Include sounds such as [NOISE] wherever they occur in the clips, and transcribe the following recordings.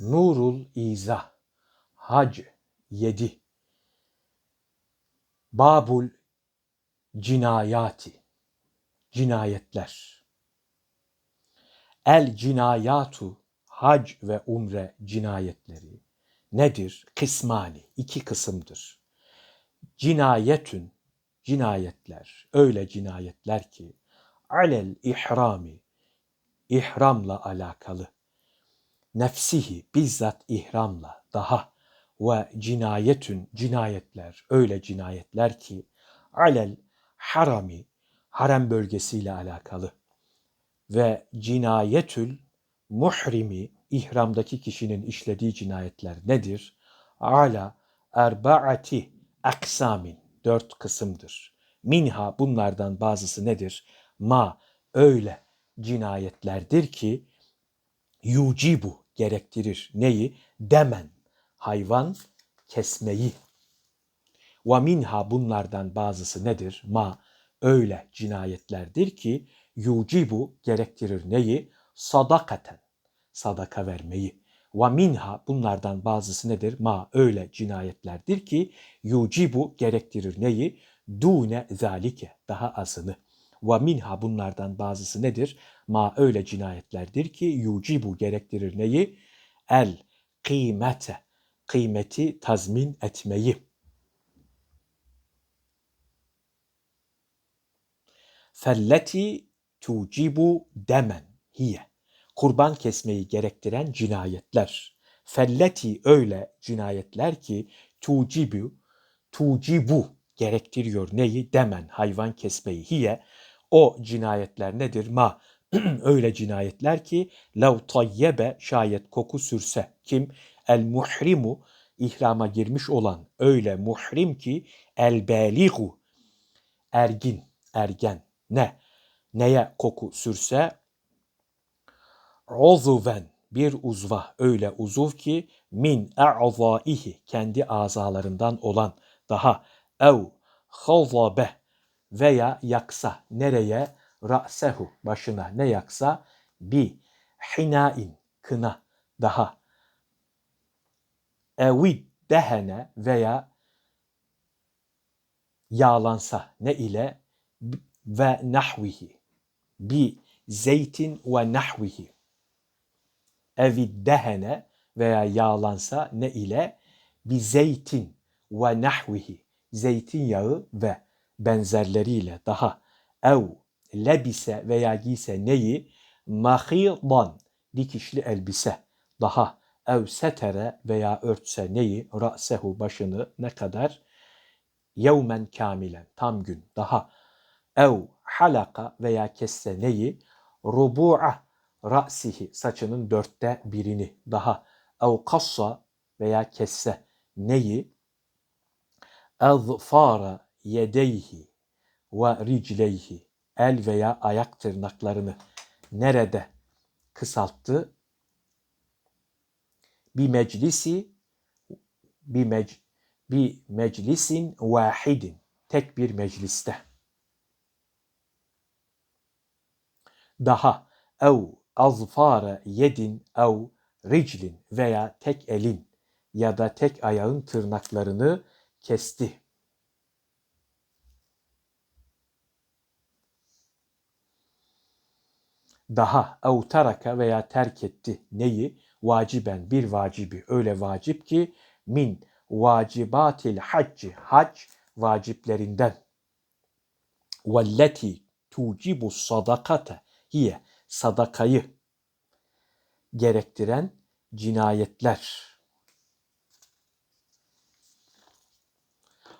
Nurul İza Hac 7 Babul Cinayati Cinayetler El cinayatu hac ve umre cinayetleri nedir? Kısmani, iki kısımdır. Cinayetün, cinayetler, öyle cinayetler ki alel ihrami, ihramla alakalı nefsihi bizzat ihramla daha ve cinayetün cinayetler öyle cinayetler ki alel harami harem bölgesiyle alakalı ve cinayetül muhrimi ihramdaki kişinin işlediği cinayetler nedir? Ala erbaati aksamin dört kısımdır. Minha bunlardan bazısı nedir? Ma öyle cinayetlerdir ki yucibu gerektirir. Neyi? Demen. Hayvan kesmeyi. Ve minha bunlardan bazısı nedir? Ma öyle cinayetlerdir ki yucibu gerektirir neyi? Sadakaten. Sadaka vermeyi. Ve minha bunlardan bazısı nedir? Ma öyle cinayetlerdir ki yucibu gerektirir neyi? Dune zalike daha azını. Ve minha bunlardan bazısı nedir? Ma öyle cinayetlerdir ki yucibu gerektirir neyi? El kıymete. Kıymeti tazmin etmeyi. Felleti tucibu demen hiye. Kurban kesmeyi gerektiren cinayetler. Felleti öyle cinayetler ki tucibu, tucibu gerektiriyor neyi? Demen, hayvan kesmeyi. Hiye, o cinayetler nedir? Ma, [CLEARS THROAT] öyle cinayetler ki lev tayyebe şayet koku sürse. Kim? El muhrimu, ihrama girmiş olan öyle muhrim ki el beligu, ergin, ergen. Ne? Neye koku sürse? Uzuven, bir uzva, öyle uzuv ki min a'zaihi, kendi azalarından olan daha ev khazabe veya yaksa nereye? Ra'sehu başına ne yaksa bi hinain kına daha. Evid dehene veya yağlansa ne ile? Ve nahvihi. Bi zeytin ve nahvihi. Evid dehene veya yağlansa ne ile? Bi zeytin ve nahvihi. Zeytinyağı ve benzerleriyle daha ev lebise veya giyse neyi? Mahidan dikişli elbise. Daha ev setere veya örtse neyi? Ra'sehu başını ne kadar? Yevmen kamilen tam gün. Daha ev halaka veya kesse neyi? Rubu'a ra'sihi saçının dörtte birini. Daha ev kassa veya kesse neyi? Ezfara yedeyhi ve ricleyhi el veya ayak tırnaklarını nerede kısalttı? Bir meclisi bir, mec, bir meclisin vahidin tek bir mecliste. Daha ev azfara yedin ev riclin veya tek elin ya da tek ayağın tırnaklarını kesti. Daha ev taraka veya terk etti neyi? Vaciben bir vacibi öyle vacip ki min vacibatil hacci hac vaciplerinden velleti tucibu sadakate hiye sadakayı gerektiren cinayetler.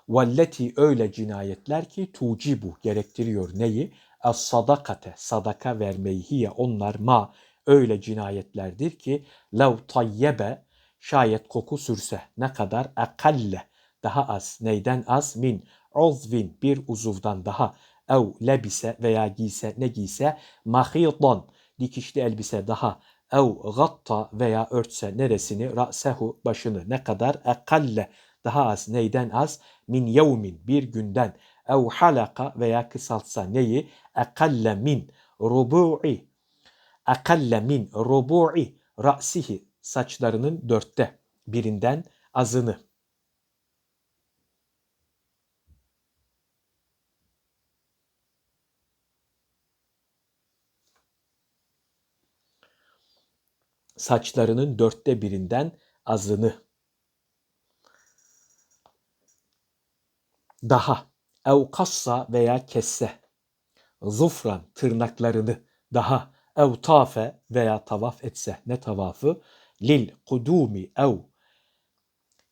Velleti öyle cinayetler ki tucibu gerektiriyor neyi? Es sadakate sadaka vermeyi hiye. Onlar ma öyle cinayetlerdir ki lev tayyebe şayet koku sürse ne kadar? Akalle daha az. Neyden az? Min. Uzvin bir uzuvdan daha. Ev lebise veya giyse ne giyse. Mahidan dikişli elbise daha. Ev gatta veya örtse neresini? Ra'sehu başını. Ne kadar? Akalle daha az. Neyden az? Min yevmin bir günden ev halaka veya kısaltsa neyi akalle min rubu'i akalle min rubu'i ra'sihi saçlarının dörtte birinden azını. Saçlarının dörtte birinden azını. Daha. Ev kassa veya kesse. Zufran tırnaklarını daha ev tafe veya tavaf etse ne tavafı? Lil kudumi ev.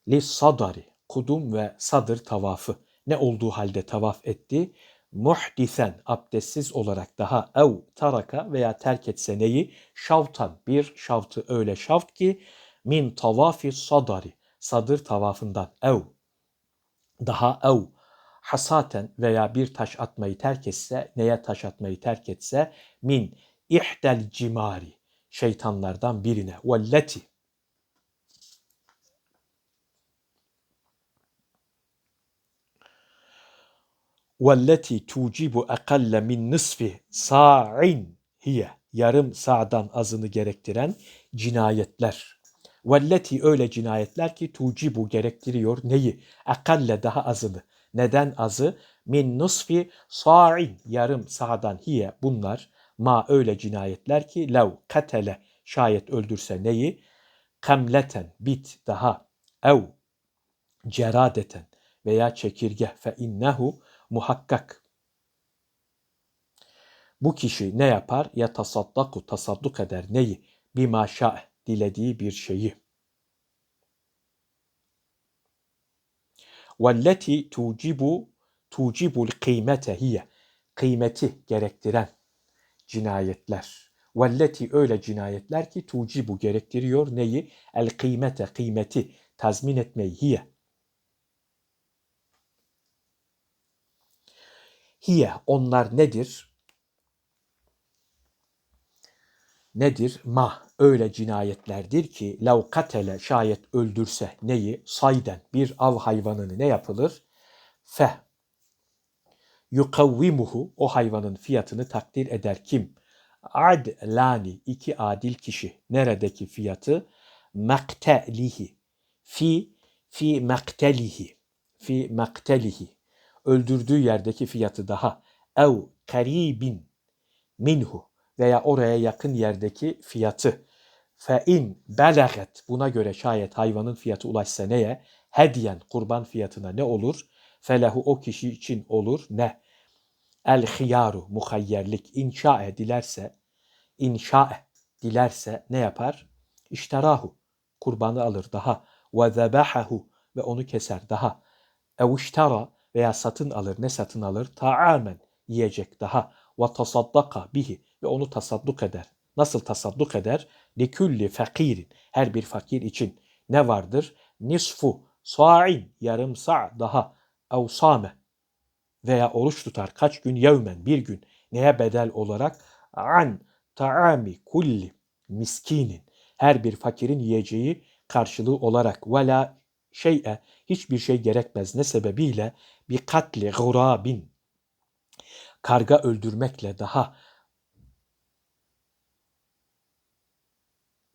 Li sadari kudum ve sadır tavafı. Ne olduğu halde tavaf etti? Muhdisen abdestsiz olarak daha ev taraka veya terk etse neyi? Şavtan bir şavtı öyle şavt ki min tavafi sadari sadır tavafından ev. Daha ev hasaten veya bir taş atmayı terk etse, neye taş atmayı terk etse min ihdel cimari şeytanlardan birine velleti velleti tucibu akalle min nisfi sa'in hiye yarım sa'dan azını gerektiren cinayetler. Velleti öyle cinayetler ki tucibu gerektiriyor neyi? Akalle daha azını. Neden azı? Min nusfi sa'in yarım sa'dan hiye bunlar ma öyle cinayetler ki lev katele şayet öldürse neyi? Kamleten bit daha ev ceradeten veya çekirge fe innehu muhakkak. Bu kişi ne yapar? Ya tasaddaku tasadduk eder neyi? Bima şa'e dilediği bir şeyi. Velleti tucibu tucibul kıymete hiye. Kıymeti gerektiren cinayetler. Velleti öyle cinayetler ki tucibu gerektiriyor neyi? El kıymete, kıymeti tazmin etmeyi hiye. Hiye onlar nedir? Nedir? Ma öyle cinayetlerdir ki lav katele şayet öldürse neyi? Sayden bir av hayvanını ne yapılır? Fe yukavvimuhu o hayvanın fiyatını takdir eder kim? Adlani iki adil kişi. Neredeki fiyatı? Maktelihi. Fi fi maktelihi. Fi maktelihi. Öldürdüğü yerdeki fiyatı daha. Ev karibin minhu veya oraya yakın yerdeki fiyatı. Fe in belaget buna göre şayet hayvanın fiyatı ulaşsa neye? Hediyen kurban fiyatına ne olur? Felehu o kişi için olur ne? El hiyaru muhayyerlik inşa'e dilerse inşa'e dilerse ne yapar? İşterahu kurbanı alır daha ve zebahahu ve onu keser daha. Ev iştara veya satın alır ne satın alır? Taamen yiyecek daha ve tasaddaka bihi ve onu tasadduk eder. Nasıl tasadduk eder? Likülli fakirin her bir fakir için. Ne vardır? Nisfu sa'in yarım sa' daha. Evsame. Veya oruç tutar kaç gün? Yevmen bir gün. Neye bedel olarak? An taami kulli miskinin. Her bir fakirin yiyeceği karşılığı olarak. Vela şey'e hiçbir şey gerekmez. Ne sebebiyle? Bir katli gurabin. Karga öldürmekle daha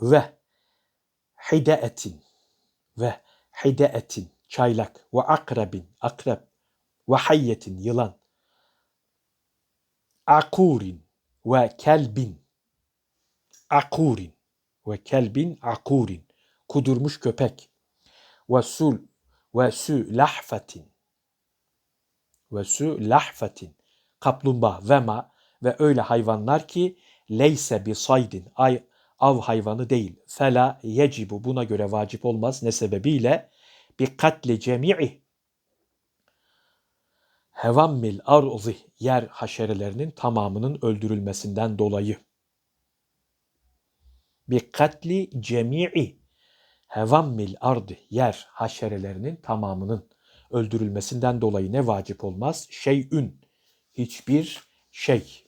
ve hideetin ve hideetin çaylak ve akrabin akrab ve hayyetin yılan. Akurin ve kelbin akurin ve kelbin akurin. Kudurmuş köpek. Ve sul ve su lahfatin ve su lahfatin. Kaplumbağa ve ma ve öyle hayvanlar ki leyse bi saydin. Ay av hayvanı değil. Fela yecibu buna göre vacip olmaz. Ne sebebiyle? Bi katli cemi'i hevammil arzi yer haşerelerinin tamamının öldürülmesinden dolayı. Bi katli cemi'i hevammil ardi yer haşerelerinin tamamının öldürülmesinden dolayı ne vacip olmaz? Şeyün hiçbir şey